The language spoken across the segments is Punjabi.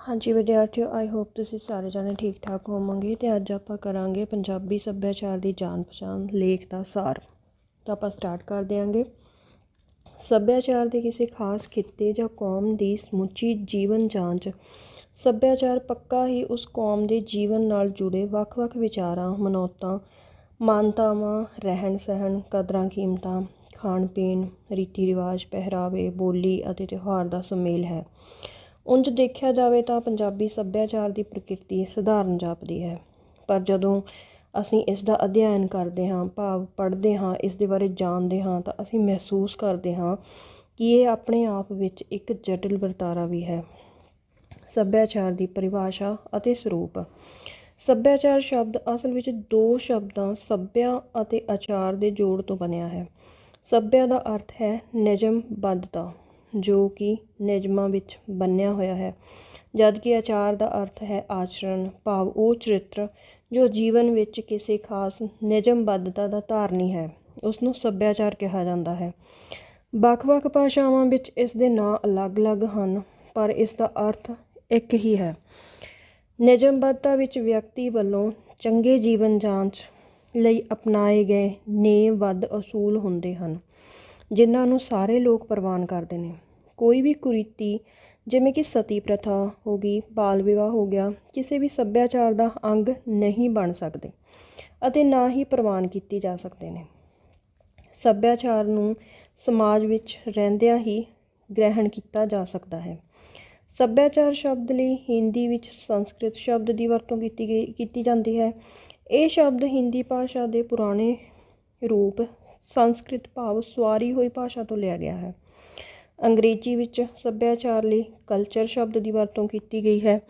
ਹਾਂਜੀ ਵਿਦਿਆਰਥੀਓ ਆਈ ਹੋਪ ਤੁਸੀਂ ਸਾਰੇ ਜਾਣੇ ਠੀਕ ਠਾਕ ਹੋਵੋਗੇ ਤੇ ਅੱਜ ਆਪਾਂ ਕਰਾਂਗੇ ਪੰਜਾਬੀ ਸੱਭਿਆਚਾਰ ਦੀ ਜਾਣ ਪਛਾਣ, ਲੇਖ ਦਾ ਸਾਰ। ਤਾਂ ਆਪਾਂ ਸਟਾਰਟ ਕਰ ਦਿਆਂਗੇ। ਸੱਭਿਆਚਾਰ ਦੇ ਕਿਸੇ ਖਾਸ ਖਿੱਤੇ ਜਾਂ ਕੌਮ ਦੀ ਸਮੁੱਚੀ ਜੀਵਨ ਜਾਂਚ। ਸੱਭਿਆਚਾਰ ਪੱਕਾ ਹੀ ਉਸ ਕੌਮ ਦੇ ਜੀਵਨ ਨਾਲ ਜੁੜੇ ਵੱਖ-ਵੱਖ ਵਿਚਾਰਾਂ, ਮਨੌਤਾਂ, ਮਾਨਤਾਵਾਂ ਰਹਿਣ ਸਹਿਣ ਕਦਰਾਂ ਕੀਮਤਾਂ ਖਾਣ ਪੀਣ ਰੀਤੀ ਰਿਵਾਜ ਪਹਿਰਾਵੇ, ਬੋਲੀ ਅਤੇ ਤਿਉਹਾਰ ਦਾ ਸੁਮੇਲ ਹੈ। ਉਂਝ ਦੇਖਿਆ ਜਾਵੇ ਤਾਂ ਪੰਜਾਬੀ ਸੱਭਿਆਚਾਰ ਦੀ ਪ੍ਰਕਿਰਤੀ ਸਧਾਰਨ ਜਾਪਦੀ ਹੈ। ਪਰ ਜਦੋਂ ਅਸੀਂ ਇਸ ਦਾ ਅਧਿਐਨ ਕਰਦੇ ਹਾਂ, ਭਾਵ ਪੜ੍ਹਦੇ ਹਾਂ, ਇਸ ਦੇ ਬਾਰੇ ਜਾਣਦੇ ਹਾਂ, ਤਾਂ ਅਸੀਂ ਮਹਿਸੂਸ ਕਰਦੇ ਹਾਂ ਕਿ ਇਹ ਆਪਣੇ ਆਪ ਵਿੱਚ ਇੱਕ ਜਟਿਲ ਵਰਤਾਰਾ ਵੀ ਹੈ। ਸੱਭਿਆਚਾਰ ਦੀ ਪਰਿਭਾਸ਼ਾ ਅਤੇ ਸਰੂਪ। ਸੱਭਿਆਚਾਰ ਸ਼ਬਦ ਅਸਲ ਵਿੱਚ ਦੋ ਸ਼ਬਦਾਂ ਸੱਭਿਆ ਅਤੇ ਆਚਾਰ ਦੇ ਜੋੜ ਤੋਂ ਬਣਿਆ ਹੈ। ਸੱਭਿਆ ਦਾ ਅਰਥ ਹੈ ਨਿਯਮਬੱਧਤਾ। ਜੋ ਕਿ ਨਿਯਮਾਂ ਵਿੱਚ ਬੰਨਿਆ ਹੋਇਆ ਹੈ। ਜਦਕਿ ਆਚਾਰ ਦਾ ਅਰਥ ਹੈ ਆਚਰਣ, ਭਾਵ ਉਹ ਚਰਿੱਤਰ ਜੋ ਜੀਵਨ ਵਿੱਚ ਕਿਸੇ ਖਾਸ ਨਿਯਮਬੱਧਤਾ ਦਾ ਧਾਰਨੀ ਹੈ ਉਸ ਨੂੰ ਸੱਭਿਆਚਾਰ ਕਿਹਾ ਜਾਂਦਾ ਹੈ। ਵੱਖ-ਵੱਖ ਭਾਸ਼ਾਵਾਂ ਵਿੱਚ ਇਸ ਦੇ ਨਾਂ ਅਲੱਗ-ਅਲੱਗ ਹਨ, ਪਰ ਇਸ ਦਾ ਅਰਥ ਇੱਕ ਹੀ ਹੈ। ਨਿਯਮਬੱਧਤਾ ਵਿੱਚ ਵਿਅਕਤੀ ਵੱਲੋਂ ਚੰਗੇ ਜੀਵਨ ਜਾਂਚ ਲਈ ਅਪਣਾਏ ਗਏ ਨੇਮਬੱਧ ਅਸੂਲ ਹੁੰਦੇ ਹਨ। ਜਿਨ੍ਹਾਂ ਨੂੰ ਸਾਰੇ ਲੋਕ ਪ੍ਰਵਾਨ ਕਰਦੇ ਨੇ। ਕੋਈ ਵੀ ਕੁਰੀਤੀ, ਜਿਵੇਂ ਕਿ ਸਤੀ ਪ੍ਰਥਾ ਹੋ ਗਈ, ਬਾਲ ਵਿਵਾਹ ਹੋ ਗਿਆ, ਕਿਸੇ ਵੀ ਸੱਭਿਆਚਾਰ ਦਾ ਅੰਗ ਨਹੀਂ ਬਣ ਸਕਦੇ ਅਤੇ ਨਾ ਹੀ ਪ੍ਰਵਾਨ ਕੀਤੀ ਜਾ ਸਕਦੇ ਨੇ। ਸੱਭਿਆਚਾਰ ਨੂੰ ਸਮਾਜ ਵਿੱਚ ਰਹਿੰਦਿਆਂ ਹੀ ਗ੍ਰਹਿਣ ਕੀਤਾ ਜਾ ਸਕਦਾ ਹੈ। ਸੱਭਿਆਚਾਰ ਸ਼ਬਦ ਲਈ ਹਿੰਦੀ ਵਿੱਚ ਸੰਸਕ੍ਰਿਤ ਸ਼ਬਦ ਦੀ ਵਰਤੋਂ ਕੀਤੀ ਗਈ, ਕੀਤੀ ਜਾਂਦੀ ਹੈ। ਇਹ ਸ਼ਬਦ ਹਿੰਦੀ ਭਾਸ਼ਾ ਦੇ ਪੁਰਾਣੇ ਰੂਪ ਸੰਸਕ੍ਰਿਤ ਭਾਵ ਸਵਾਰੀ ਹੋਈ ਭਾਸ਼ਾ ਤੋਂ ਲਿਆ ਗਿਆ ਹੈ। ਅੰਗਰੇਜ਼ੀ ਵਿੱਚ ਸੱਭਿਆਚਾਰ ਲਈ ਕਲਚਰ ਸ਼ਬਦ ਦੀ ਵਰਤੋਂ ਕੀਤੀ ਗਈ ਹੈ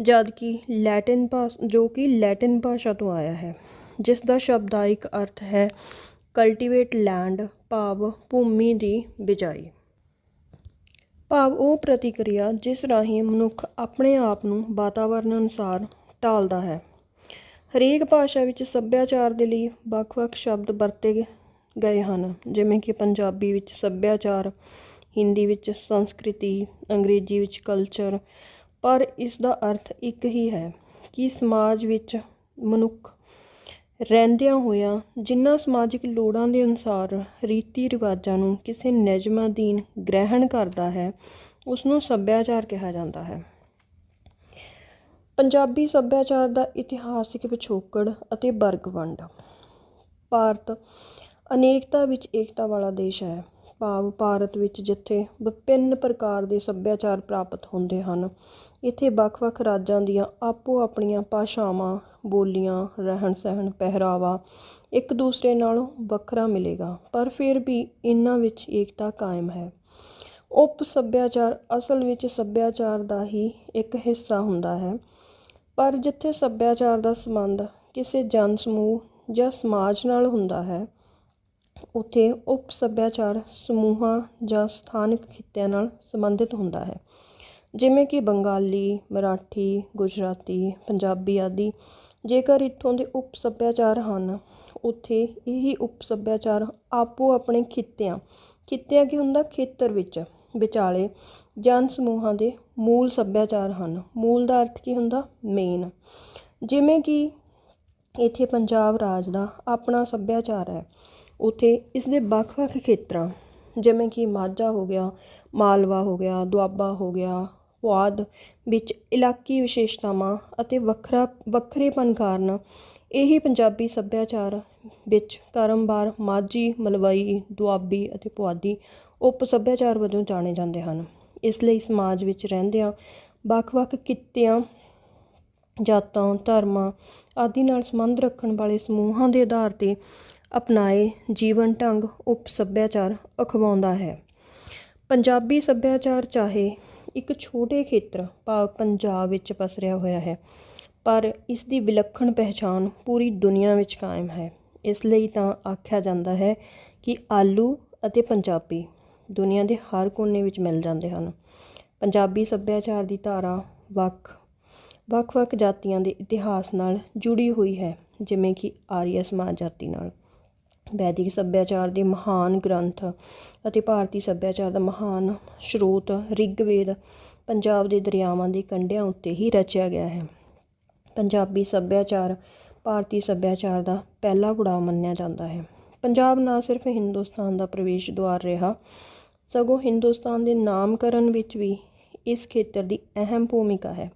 ਜਦ ਕਿ ਲੈਟਿਨ ਭਾਸ਼ਾ, ਜੋ ਕਿ ਲੈਟਿਨ ਭਾਸ਼ਾ ਤੋਂ ਆਇਆ ਹੈ ਜਿਸ ਦਾ ਸ਼ਬਦਾਇਕ ਅਰਥ ਹੈ ਕਲਟੀਵੇਟ ਲੈਂਡ ਭਾਵ ਭੂਮੀ ਦੀ ਬਿਜਾਈ। ਭਾਵ ਉਹ ਪ੍ਰਤੀਕਿਰਿਆ ਜਿਸ ਰਾਹੀਂ ਮਨੁੱਖ ਆਪਣੇ ਆਪ ਨੂੰ ਵਾਤਾਵਰਣ ਅਨੁਸਾਰ ਢਾਲਦਾ ਹੈ। ਹਰੇਕ ਭਾਸ਼ਾ ਵਿੱਚ ਸੱਭਿਆਚਾਰ ਦੇ ਲਈ ਵੱਖ-ਵੱਖ ਸ਼ਬਦ ਵਰਤੇ ਗਏ ਹਨ। ਜਿਵੇਂ ਕਿ ਪੰਜਾਬੀ ਵਿੱਚ ਸੱਭਿਆਚਾਰ, ਹਿੰਦੀ ਵਿੱਚ ਸੰਸਕ੍ਰਿਤੀ, ਅੰਗਰੇਜ਼ੀ ਵਿੱਚ ਕਲਚਰ ਪਰ ਇਸ ਦਾ ਅਰਥ ਇੱਕ ਹੀ ਹੈ ਕਿ ਸਮਾਜ ਵਿੱਚ ਮਨੁੱਖ ਰਹਿੰਦਿਆਂ ਹੋਇਆਂ ਜਿਨ੍ਹਾਂ ਸਮਾਜਿਕ ਲੋੜਾਂ ਦੇ ਅਨੁਸਾਰ ਰੀਤੀ ਰਿਵਾਜਾਂ ਨੂੰ ਕਿਸੇ ਨਿਯਮ ਅਧੀਨ ਗ੍ਰਹਿਣ ਕਰਦਾ ਹੈ ਉਸ ਨੂੰ ਸੱਭਿਆਚਾਰ ਕਿਹਾ ਜਾਂਦਾ ਹੈ। ਪੰਜਾਬੀ ਸੱਭਿਆਚਾਰ ਦਾ ਇਤਿਹਾਸਿਕ ਪਿਛੋਕੜ ਅਤੇ ਵਰਗ ਵੰਡ ਭਾਰਤ ਅਨੇਕਤਾ ਵਿੱਚ ਏਕਤਾ ਵਾਲਾ ਦੇਸ਼ ਹੈ। ਭਾਵ ਭਾਰਤ ਵਿੱਚ ਜਿੱਥੇ ਵਿਭਿੰਨ ਪ੍ਰਕਾਰ ਦੇ ਸੱਭਿਆਚਾਰ ਪ੍ਰਾਪਤ ਹੁੰਦੇ ਹਨ, ਇੱਥੇ ਵੱਖ-ਵੱਖ ਰਾਜਾਂ ਦੀਆਂ ਆਪੋ ਆਪਣੀਆਂ ਭਾਸ਼ਾਵਾਂ, ਬੋਲੀਆਂ ਰਹਿਣ ਸਹਿਣ ਪਹਿਰਾਵਾ ਇੱਕ ਦੂਸਰੇ ਨਾਲੋਂ ਵੱਖਰਾ ਮਿਲੇਗਾ, ਪਰ ਫਿਰ ਵੀ ਇਹਨਾਂ ਵਿੱਚ ਏਕਤਾ ਕਾਇਮ ਹੈ। ਉਪ ਸੱਭਿਆਚਾਰ ਅਸਲ ਵਿੱਚ ਸੱਭਿਆਚਾਰ ਦਾ ਹੀ ਇੱਕ ਹਿੱਸਾ ਹੁੰਦਾ ਹੈ। ਪਰ ਜਿੱਥੇ ਸੱਭਿਆਚਾਰ ਦਾ ਸੰਬੰਧ ਕਿਸੇ ਜਨ ਸਮੂਹ ਜਾਂ ਸਮਾਜ ਨਾਲ ਹੁੰਦਾ ਹੈ, ਉੱਥੇ ਉਪ ਸੱਭਿਆਚਾਰ ਸਮੂਹਾਂ ਜਾਂ ਸਥਾਨਕ ਖਿੱਤਿਆਂ ਨਾਲ ਸੰਬੰਧਿਤ ਹੁੰਦਾ ਹੈ। ਜਿਵੇਂ ਕਿ ਬੰਗਾਲੀ, ਮਰਾਠੀ, ਗੁਜਰਾਤੀ, ਪੰਜਾਬੀ ਆਦਿ, ਜੇਕਰ ਇੱਥੋਂ ਦੇ ਉਪ ਸੱਭਿਆਚਾਰ ਹਨ, ਉੱਥੇ ਇਹੀ ਉਪ ਸੱਭਿਆਚਾਰ ਆਪੋ ਆਪਣੇ ਖਿੱਤਿਆਂ ਖਿੱਤਿਆਂ ਕੀ ਹੁੰਦਾ? ਖੇਤਰ ਵਿੱਚ ਵਿਚਾਲੇ ਜਨ ਸਮੂਹਾਂ ਦੇ ਮੂਲ ਸੱਭਿਆਚਾਰ ਹਨ। ਮੂਲ ਦਾ ਅਰਥ ਕੀ ਹੁੰਦਾ? ਮੇਨ ਜਿਵੇਂ ਕਿ ਇੱਥੇ ਪੰਜਾਬ ਰਾਜ ਦਾ ਆਪਣਾ ਸੱਭਿਆਚਾਰ ਹੈ। ਉੱਥੇ ਇਸ ਦੇ ਵੱਖ-ਵੱਖ ਖੇਤਰਾਂ ਜਿਵੇਂ ਕਿ ਮਾਝਾ ਹੋ ਗਿਆ, ਮਾਲਵਾ ਹੋ ਗਿਆ, ਦੁਆਬਾ ਹੋ ਗਿਆ, ਪੁਆਧ ਵਿੱਚ ਇਲਾਕੀ ਵਿਸ਼ੇਸ਼ਤਾਵਾਂ ਅਤੇ ਵੱਖਰਾ, ਵੱਖਰੇਪਨ ਕਾਰਨ ਇਹੀ ਪੰਜਾਬੀ ਸੱਭਿਆਚਾਰ ਵਿੱਚ ਕਰਮਵਾਰ ਮਾਝੀ, ਮਲਵਈ, ਦੁਆਬੀ ਅਤੇ ਪੁਆਧੀ ਉਪ ਸੱਭਿਆਚਾਰ ਵਜੋਂ ਜਾਣੇ ਜਾਂਦੇ ਹਨ। ਇਸ ਲਈ ਸਮਾਜ ਵਿੱਚ ਰਹਿੰਦਿਆਂ ਵੱਖ-ਵੱਖ ਕਿੱਤਿਆਂ, ਜਾਤਾਂ, ਧਰਮਾਂ ਆਦਿ ਨਾਲ ਸੰਬੰਧ ਰੱਖਣ ਵਾਲੇ ਸਮੂਹਾਂ ਦੇ ਆਧਾਰ 'ਤੇ ਅਪਣਾਏ ਜੀਵਨ ਢੰਗ ਉਪ ਸੱਭਿਆਚਾਰ ਅਖਵਾਉਂਦਾ ਹੈ। ਪੰਜਾਬੀ ਸੱਭਿਆਚਾਰ ਚਾਹੇ ਇੱਕ ਛੋਟੇ ਖੇਤਰ ਭਾਵ ਪੰਜਾਬ ਵਿੱਚ ਪਸਰਿਆ ਹੋਇਆ ਹੈ, ਪਰ ਇਸ ਦੀ ਵਿਲੱਖਣ ਪਹਿਚਾਨ ਪੂਰੀ ਦੁਨੀਆ ਵਿੱਚ ਕਾਇਮ ਹੈ। ਇਸ ਲਈ ਤਾਂ ਆਖਿਆ ਜਾਂਦਾ ਹੈ ਕਿ ਆਲੂ ਅਤੇ ਪੰਜਾਬੀ ਦੁਨੀਆ ਦੇ ਹਰ ਕੋਨੇ ਵਿੱਚ ਮਿਲ ਜਾਂਦੇ ਹਨ। ਪੰਜਾਬੀ ਸੱਭਿਆਚਾਰ ਦੀ ਧਾਰਾ ਵੱਖ, ਵੱਖ-ਵੱਖ ਜਾਤੀਆਂ ਦੇ ਇਤਿਹਾਸ ਨਾਲ ਜੁੜੀ ਹੋਈ ਹੈ, ਜਿਵੇਂ ਕਿ ਆਰੀਆ ਸਮਾਜ ਜਾਤੀ ਨਾਲ। ਵੈਦਿਕ ਸੱਭਿਆਚਾਰ ਦੇ ਮਹਾਨ ਗ੍ਰੰਥ ਅਤੇ ਭਾਰਤੀ ਸੱਭਿਆਚਾਰ ਦਾ ਮਹਾਨ ਸਰੋਤ ਰਿਗਵੇਦ ਪੰਜਾਬ ਦੇ ਦਰਿਆਵਾਂ ਦੇ ਕੰਢਿਆਂ ਉੱਤੇ ਹੀ ਰਚਿਆ ਗਿਆ ਹੈ। ਪੰਜਾਬੀ ਸੱਭਿਆਚਾਰ ਭਾਰਤੀ ਸੱਭਿਆਚਾਰ ਦਾ ਪਹਿਲਾ ਪੜਾਅ ਮੰਨਿਆ ਜਾਂਦਾ ਹੈ। ਪੰਜਾਬ ਨਾ ਸਿਰਫ ਹਿੰਦੁਸਤਾਨ ਦਾ ਪ੍ਰਵੇਸ਼ ਦੁਆਰ ਰਿਹਾ ਸਗੋਂ ਹਿੰਦੁਸਤਾਨ ਦੇ ਨਾਮਕਰਨ ਵਿੱਚ ਵੀ ਇਸ ਖੇਤਰ ਦੀ ਅਹਿਮ ਭੂਮਿਕਾ ਹੈ।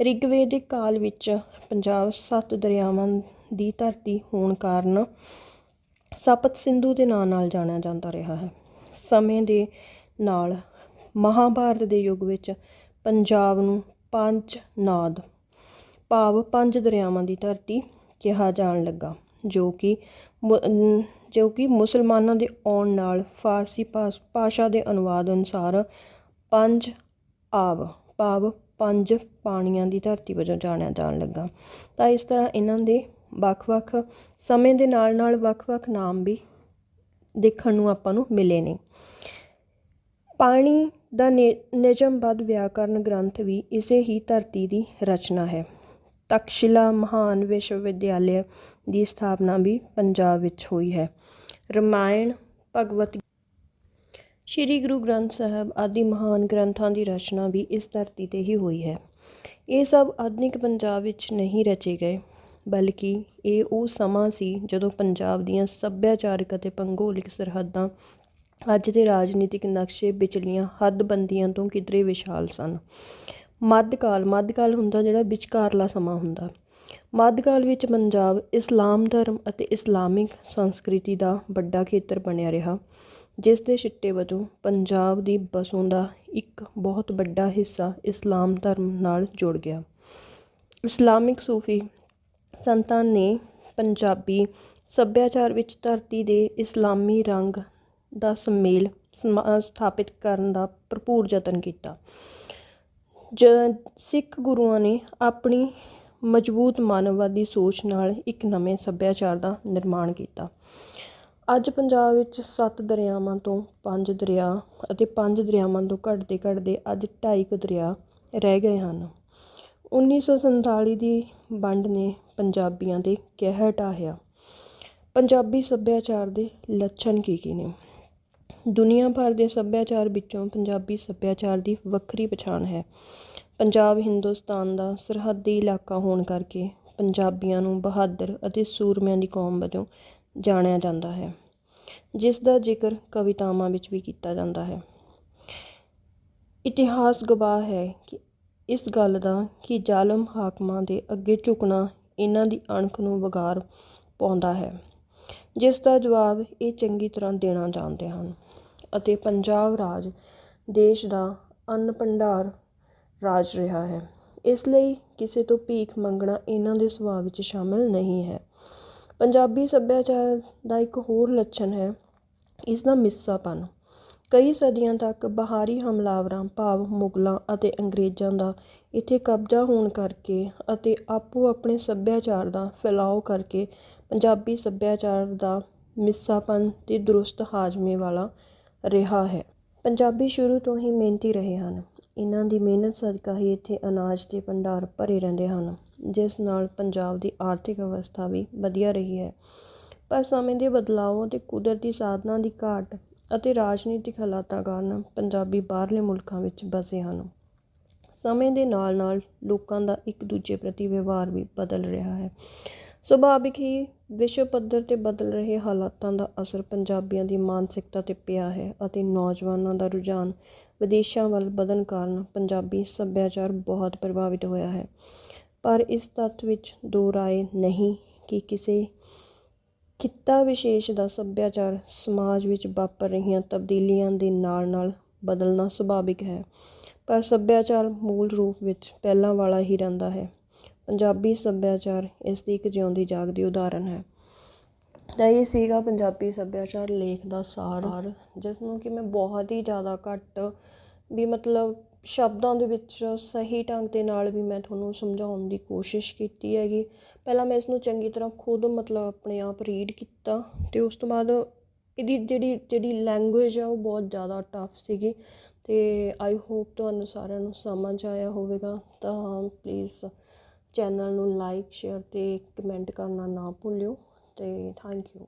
ਰਿਗਵੇਦਿਕ ਕਾਲ ਵਿੱਚ ਪੰਜਾਬ ਸੱਤ ਦਰਿਆਵਾਂ ਦੀ ਧਰਤੀ ਹੋਣ ਕਾਰਨ ਸਪਤ ਸਿੰਧੂ ਦੇ ਨਾਂ ਨਾਲ ਜਾਣਿਆ ਜਾਂਦਾ ਰਿਹਾ ਹੈ। ਸਮੇਂ ਦੇ ਨਾਲ ਮਹਾਭਾਰਤ ਦੇ ਯੁੱਗ ਵਿੱਚ ਪੰਜਾਬ ਨੂੰ ਪੰਜ ਨਾਦ, ਭਾਵ ਪੰਜ ਦਰਿਆਵਾਂ ਦੀ ਧਰਤੀ ਕਿਹਾ ਜਾਣ ਲੱਗਾ, ਜੋ ਕਿ ਜੋ ਕਿ ਮੁਸਲਮਾਨਾਂ ਦੇ ਆਉਣ ਨਾਲ ਫਾਰਸੀ ਭਾਸ- ਭਾਸ਼ਾ ਦੇ ਅਨੁਵਾਦ ਅਨੁਸਾਰ ਪੰਜ ਆਬ ਭਾਵ ਪੰਜ ਪਾਣੀਆਂ ਦੀ ਧਰਤੀ ਵਜੋਂ ਜਾਣਿਆ ਜਾਣ ਲੱਗਾ। ਤਾਂ ਇਸ ਤਰ੍ਹਾਂ ਇਹਨਾਂ ਦੇ ਵੱਖ-ਵੱਖ ਸਮੇਂ ਦੇ ਨਾਲ-ਨਾਲ ਵੱਖ-ਵੱਖ ਨਾਮ ਵੀ ਦੇਖਣ ਨੂੰ ਆਪਾਂ ਨੂੰ ਮਿਲੇ ਨੇ। ਪਾਣੀ ਦਾ ਨਿ- ਨਿਯਮਬੱਧ ਵਿਆਕਰਨ ਗ੍ਰੰਥ ਵੀ ਇਸੇ ਹੀ ਧਰਤੀ ਦੀ ਰਚਨਾ ਹੈ। ਤਕਸ਼ਿਲਾ ਮਹਾਨ ਵਿਸ਼ਵ ਵਿਦਿਆਲਿਆ ਦੀ ਸਥਾਪਨਾ ਵੀ ਪੰਜਾਬ ਵਿੱਚ ਹੋਈ ਹੈ। ਰਮਾਇਣ, ਭਗਵਤ ਸ਼੍ਰੀ ਗੁਰੂ ਗ੍ਰੰਥ ਸਾਹਿਬ ਆਦਿ ਮਹਾਨ ਗ੍ਰੰਥਾਂ ਦੀ ਰਚਨਾ ਵੀ ਇਸ ਧਰਤੀ ਤੇ ਹੀ ਹੋਈ ਹੈ। ਇਹ ਸਭ ਆਧੁਨਿਕ ਪੰਜਾਬ ਵਿੱਚ ਨਹੀਂ ਰਚੇ ਗਏ, ਬਲਕਿ ਇਹ ਉਹ ਸਮਾਂ ਸੀ ਜਦੋਂ ਪੰਜਾਬ ਦੀਆਂ ਸੱਭਿਆਚਾਰਕ ਅਤੇ ਭੂਗੋਲਿਕ ਸਰਹੱਦਾਂ ਅੱਜ ਦੇ ਰਾਜਨੀਤਿਕ ਨਕਸ਼ੇ ਵਿਚਲੀਆਂ ਹੱਦਬੰਦੀਆਂ ਤੋਂ ਕਿਧਰੇ ਵਿਸ਼ਾਲ ਸਨ। ਮੱਧਕਾਲ ਮੱਧਕਾਲ ਹੁੰਦਾ ਜਿਹੜਾ ਵਿਚਕਾਰਲਾ ਸਮਾਂ ਹੁੰਦਾ। ਮੱਧਕਾਲ ਵਿੱਚ ਪੰਜਾਬ ਇਸਲਾਮ ਧਰਮ ਅਤੇ ਇਸਲਾਮਿਕ ਸੰਸਕ੍ਰਿਤੀ ਦਾ ਵੱਡਾ ਖੇਤਰ ਬਣਿਆ ਰਿਹਾ, ਜਿਸ ਦੇ ਸਿੱਟੇ ਵਜੋਂ ਪੰਜਾਬ ਦੀ ਬਸੋਂ ਦਾ ਇੱਕ ਬਹੁਤ ਵੱਡਾ ਹਿੱਸਾ ਇਸਲਾਮ ਧਰਮ ਨਾਲ ਜੁੜ ਗਿਆ। ਇਸਲਾਮਿਕ ਸੂਫੀ ਸੰਤਾਂ ਨੇ ਪੰਜਾਬੀ ਸੱਭਿਆਚਾਰ ਵਿੱਚ ਧਰਤੀ ਦੇ ਇਸਲਾਮੀ ਰੰਗ ਦਾ ਸੁਮੇਲ ਸਮਾ- ਸਥਾਪਿਤ ਕਰਨ ਦਾ ਭਰਪੂਰ ਯਤਨ ਕੀਤਾ। ਜ ਸਿੱਖ ਗੁਰੂਆਂ ਨੇ ਆਪਣੀ ਮਜ਼ਬੂਤ ਮਾਨਵਵਾਦੀ ਸੋਚ ਨਾਲ ਇੱਕ ਨਵੇਂ ਸੱਭਿਆਚਾਰ ਦਾ ਨਿਰਮਾਣ ਕੀਤਾ। ਅੱਜ ਪੰਜਾਬ ਵਿੱਚ ਸੱਤ ਦਰਿਆਵਾਂ ਤੋਂ ਪੰਜ ਦਰਿਆ ਅਤੇ ਪੰਜ ਦਰਿਆਵਾਂ ਤੋਂ ਘਟਦੇ ਘਟਦੇ ਅੱਜ ਢਾਈ ਕੁ ਦਰਿਆ ਰਹਿ ਗਏ ਹਨ। 1947 ਦੀ ਵੰਡ ਨੇ ਪੰਜਾਬੀਆਂ ਦੇ ਕਹਿਰ ਢਾਹਿਆ। ਪੰਜਾਬੀ ਸੱਭਿਆਚਾਰ ਦੇ ਲੱਛਣ ਕੀ ਕੀ ਨੇ? ਦੁਨੀਆ ਭਰ ਦੇ ਸੱਭਿਆਚਾਰ ਵਿੱਚੋਂ ਪੰਜਾਬੀ ਸੱਭਿਆਚਾਰ ਦੀ ਵੱਖਰੀ ਪਛਾਣ ਹੈ। ਪੰਜਾਬ, ਹਿੰਦੁਸਤਾਨ ਦਾ ਸਰਹੱਦੀ ਇਲਾਕਾ ਹੋਣ ਕਰਕੇ ਪੰਜਾਬੀਆਂ ਨੂੰ ਬਹਾਦਰ ਅਤੇ ਸੂਰਮਿਆਂ ਦੀ ਕੌਮ ਵਜੋਂ ਜਾਣਿਆ ਜਾਂਦਾ ਹੈ, ਜਿਸ ਦਾ ਜ਼ਿਕਰ ਕਵਿਤਾਵਾਂ ਵਿੱਚ ਵੀ ਕੀਤਾ ਜਾਂਦਾ ਹੈ। ਇਤਿਹਾਸ ਗਵਾਹ ਹੈ ਕਿ ਇਸ ਗੱਲ ਦਾ ਕਿ ਜ਼ਾਲਮ ਹਾਕਮਾਂ ਦੇ ਅੱਗੇ ਝੁਕਣਾ ਇਹਨਾਂ ਦੀ ਅਣਖ ਨੂੰ ਵਗਾਰ ਪਾਉਂਦਾ ਹੈ। ਜਿਸ ਦਾ ਜਵਾਬ ਇਹ ਚੰਗੀ ਤਰ੍ਹਾਂ ਦੇਣਾ ਜਾਣਦੇ ਹਨ ਅਤੇ ਪੰਜਾਬ ਰਾਜ ਦੇਸ਼ ਦਾ ਅੰਨ ਭੰਡਾਰ ਰਾਜ ਰਿਹਾ ਹੈ। ਇਸ ਲਈ ਕਿਸੇ ਤੋਂ ਭੀਖ ਮੰਗਣਾ ਇਹਨਾਂ ਦੇ ਸੁਭਾਅ ਵਿੱਚ ਸ਼ਾਮਲ ਨਹੀਂ ਹੈ। ਪੰਜਾਬੀ ਸੱਭਿਆਚਾਰ ਦਾ ਇੱਕ ਹੋਰ ਲੱਛਣ ਹੈ ਇਸ ਦਾ ਮਿੱਸਾਪਨ। ਕਈ ਸਦੀਆਂ ਤੱਕ ਬਹਾਰੀ ਹਮਲਾਵਰਾਂ, ਭਾਵ ਮੁਗਲਾਂ ਅਤੇ ਅੰਗਰੇਜ਼ਾਂ ਦਾ ਇੱਥੇ ਕਬਜ਼ਾ ਹੋਣ ਕਰਕੇ ਅਤੇ ਆਪੋ ਆਪਣੇ ਸੱਭਿਆਚਾਰ ਦਾ ਫੈਲਾਓ ਕਰਕੇ ਪੰਜਾਬੀ ਸੱਭਿਆਚਾਰ ਦਾ ਮਿੱਸਾਪਨ ਅਤੇ ਦਰੁਸਤ ਹਾਜ਼ਮੇ ਵਾਲਾ ਰਿਹਾ ਹੈ। ਪੰਜਾਬੀ ਸ਼ੁਰੂ ਤੋਂ ਹੀ ਮਿਹਨਤੀ ਰਹੇ ਹਨ। ਇਹਨਾਂ ਦੀ ਮਿਹਨਤ ਸਦਕਾ ਹੀ ਇੱਥੇ ਅਨਾਜ ਦੇ ਭੰਡਾਰ ਭਰੇ ਰਹਿੰਦੇ ਹਨ, ਜਿਸ ਨਾਲ ਪੰਜਾਬ ਦੀ ਆਰਥਿਕ ਅਵਸਥਾ ਵੀ ਵਧੀਆ ਰਹੀ ਹੈ। ਪਰ ਸਮੇਂ ਦੇ ਬਦਲਾਅ ਅਤੇ ਕੁਦਰਤੀ ਸਾਧਨਾਂ ਦੀ ਘਾਟ ਅਤੇ ਰਾਜਨੀਤਿਕ ਹਾਲਾਤਾਂ ਕਾਰਨ ਪੰਜਾਬੀ ਬਾਹਰਲੇ ਮੁਲਕਾਂ ਵਿੱਚ ਵਸੇ ਹਨ। ਸਮੇਂ ਦੇ ਨਾਲ ਨਾਲ ਲੋਕਾਂ ਦਾ ਇੱਕ ਦੂਜੇ ਪ੍ਰਤੀ ਵਿਵਹਾਰ ਵੀ ਬਦਲ ਰਿਹਾ ਹੈ। ਸੁਭਾਵਿਕ ਹੀ ਵਿਸ਼ਵ ਪੱਧਰ ਤੇ ਬਦਲ ਰਹੇ ਹਾਲਾਤਾਂ ਦਾ ਅਸਰ ਪੰਜਾਬੀਆਂ ਦੀ ਮਾਨਸਿਕਤਾ ਤੇ ਪਿਆ ਹੈ ਅਤੇ ਨੌਜਵਾਨਾਂ ਦਾ ਰੁਝਾਨ ਵਿਦੇਸ਼ਾਂ ਵੱਲ ਵਧਣ ਕਾਰਨ ਪੰਜਾਬੀ ਸੱਭਿਆਚਾਰ ਬਹੁਤ ਪ੍ਰਭਾਵਿਤ ਹੋਇਆ ਹੈ। ਪਰ ਇਸ ਤੱਥ ਵਿੱਚ ਦੋ ਰਾਏ ਨਹੀਂ ਕਿ ਕਿਸੇ ਖਿੱਤਾ ਵਿਸ਼ੇਸ਼ ਦਾ ਸੱਭਿਆਚਾਰ ਸਮਾਜ ਵਿੱਚ ਵਾਪਰ ਰਹੀਆਂ ਤਬਦੀਲੀਆਂ ਦੇ ਨਾਲ-ਨਾਲ ਬਦਲਣਾ ਸੁਭਾਵਿਕ ਹੈ। ਪਰ ਸੱਭਿਆਚਾਰ ਮੂਲ ਰੂਪ ਵਿੱਚ ਪਹਿਲਾਂ ਵਾਲਾ ਹੀ ਰਹਿੰਦਾ ਹੈ। ਪੰਜਾਬੀ ਸੱਭਿਆਚਾਰ ਇਸ ਦੀ ਇੱਕ ਜਿਉਂਦੀ ਜਾਗਦੀ ਉਦਾਹਰਨ ਹੈ। ਤਾਂ ਇਹ ਸੀਗਾ ਪੰਜਾਬੀ ਸੱਭਿਆਚਾਰ ਲੇਖ ਦਾ ਸਾਰ। ਜਿਸ ਨੂੰ ਕਿ ਮੈਂ ਬਹੁਤ ਹੀ ਜ਼ਿਆਦਾ ਘੱਟ ਵੀ ਮਤਲਬ ਸ਼ਬਦਾਂ ਦੇ ਵਿੱਚ ਸਹੀ ਢੰਗ ਦੇ ਨਾਲ ਵੀ ਮੈਂ ਤੁਹਾਨੂੰ ਸਮਝਾਉਣ ਦੀ ਕੋਸ਼ਿਸ਼ ਕੀਤੀ ਹੈਗੀ। ਪਹਿਲਾਂ ਮੈਂ ਇਸ ਨੂੰ ਚੰਗੀ ਤਰ੍ਹਾਂ ਖੁਦ ਮਤਲਬ ਆਪਣੇ ਆਪ ਰੀਡ ਕੀਤਾ ਤੇ ਉਸ ਤੋਂ ਬਾਅਦ ਇਹਦੀ ਜਿਹੜੀ ਜਿਹੜੀ ਲੈਂਗੁਏਜ ਆ ਉਹ ਬਹੁਤ ਜ਼ਿਆਦਾ ਟਫ ਸੀਗੀ। ਅਤੇ ਆਈ ਹੋਪ ਤੁਹਾਨੂੰ ਸਾਰਿਆਂ ਨੂੰ ਸਮਝ ਆਇਆ ਹੋਵੇਗਾ। ਤਾਂ ਪਲੀਜ਼ ਚੈਨਲ ਨੂੰ ਲਾਈਕ ਸ਼ੇਅਰ ਅਤੇ ਕਮੈਂਟ ਕਰਨਾ ਨਾ ਭੁੱਲਿਓ ਅਤੇ ਥੈਂਕ ਯੂ